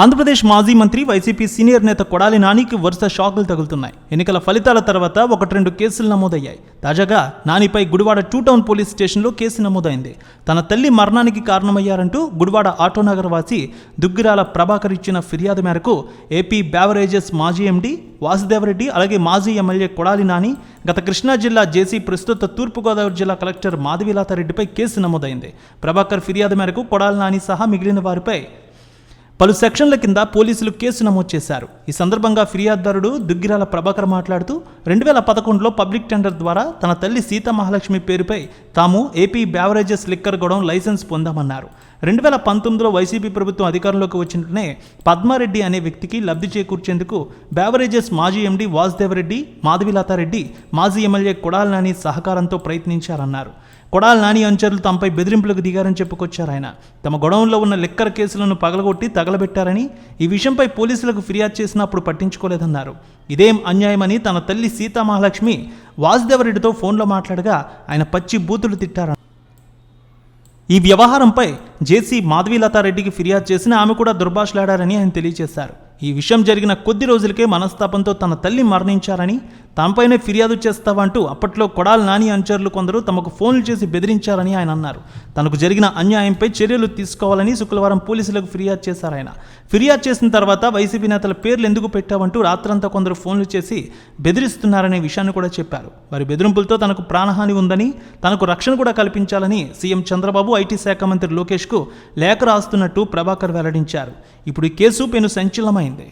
ఆంధ్రప్రదేశ్ మాజీ మంత్రి YCP senior నేత కొడాలి నానికి వరుస షాకులు తగులుతున్నాయి. ఎన్నికల ఫలితాల తర్వాత ఒకటి రెండు కేసులు నమోదయ్యాయి. తాజాగా నానిపై గుడివాడ టూ టౌన్ పోలీస్ స్టేషన్లో కేసు నమోదైంది. తన తల్లి మరణానికి కారణమయ్యారంటూ గుడివాడ ఆటోనగర్ వాసి దుగ్గిరాల ప్రభాకర్ ఇచ్చిన ఫిర్యాదు మేరకు ఏపీ బ్యావరేజెస్ మాజీ ఎండీ వాసుదేవరెడ్డి అలాగే మాజీ ఎమ్మెల్యే కొడాలి నాని గత కృష్ణా జిల్లా జేసీ ప్రస్తుత తూర్పుగోదావరి జిల్లా కలెక్టర్ మాధవీలతారెడ్డిపై కేసు నమోదైంది. ప్రభాకర్ ఫిర్యాదు మేరకు కొడాలి నాని సహా మిగిలిన వారిపై పలు సెక్షన్ల కింద పోలీసులు కేసు నమోదు చేశారు. ఈ సందర్భంగా ఫిర్యాదుదారుడు దుగ్గిరాల ప్రభాకర్ మాట్లాడుతూ రెండు వేల పదకొండులో పబ్లిక్ టెండర్ ద్వారా తన తల్లి సీత మహాలక్ష్మి పేరుపై తాము AP beverages liquor godown licence పొందామన్నారు. రెండు వేల పంతొమ్మిదిలో వైసీపీ ప్రభుత్వం అధికారంలోకి వచ్చినట్లనే పద్మారెడ్డి అనే వ్యక్తికి లబ్ధి చేకూర్చేందుకు బ్యావరేజెస్ మాజీ ఎండీ వాసుదేవరెడ్డి మాధవిలతారెడ్డి మాజీ ఎమ్మెల్యే కొడాల నాని సహకారంతో ప్రయత్నించారన్నారు. కొడాల నాని అనుచరులు తమపై బెదిరింపులకు దిగారని చెప్పుకొచ్చారు ఆయన. తమ గొడవంలో ఉన్న లిక్కర్ కేసులను పగలగొట్టి తగలబెట్టారని ఈ విషయంపై పోలీసులకు ఫిర్యాదు చేసినప్పుడు పట్టించుకోలేదన్నారు. ఇదేం అన్యాయమని తన తల్లి సీతామహాలక్ష్మి వాసుదేవరెడ్డితో ఫోన్లో మాట్లాడగా ఆయన పచ్చి బూతులు తిట్టారు ఈ వ్యవహారంపై జేసీ మాధవీలతారెడ్డికి ఫిర్యాదు చేసిన ఆమె కూడా దుర్భాషలాడారని ఆయన తెలియజేశారు. ఈ విషయం జరిగిన కొద్ది రోజులకే మనస్తాపంతో తన తల్లి మరణించారని తనపైనే ఫిర్యాదు చేస్తావంటూ అప్పట్లో కొడాల నాని అనుచరులు కొందరు తమకు ఫోన్లు చేసి బెదిరించారని ఆయన అన్నారు. తనకు జరిగిన అన్యాయంపై చర్యలు తీసుకోవాలని శుక్రవారం పోలీసులకు ఫిర్యాదు చేశారు ఆయన. ఫిర్యాదు చేసిన తర్వాత వైసీపీ నేతల పేర్లు ఎందుకు పెట్టావంటూ రాత్రంతా కొందరు ఫోన్లు చేసి బెదిరిస్తున్నారనే విషయాన్ని కూడా చెప్పారు. వారి బెదిరింపులతో తనకు ప్రాణహాని ఉందని తనకు రక్షణ కూడా కల్పించాలని సీఎం చంద్రబాబు ఐటీ శాఖ మంత్రి లోకేష్కు లేఖ రాస్తున్నట్టు ప్రభాకర్ వెల్లడించారు. ఇప్పుడు ఈ కేసు పెను సంచలనమైంది.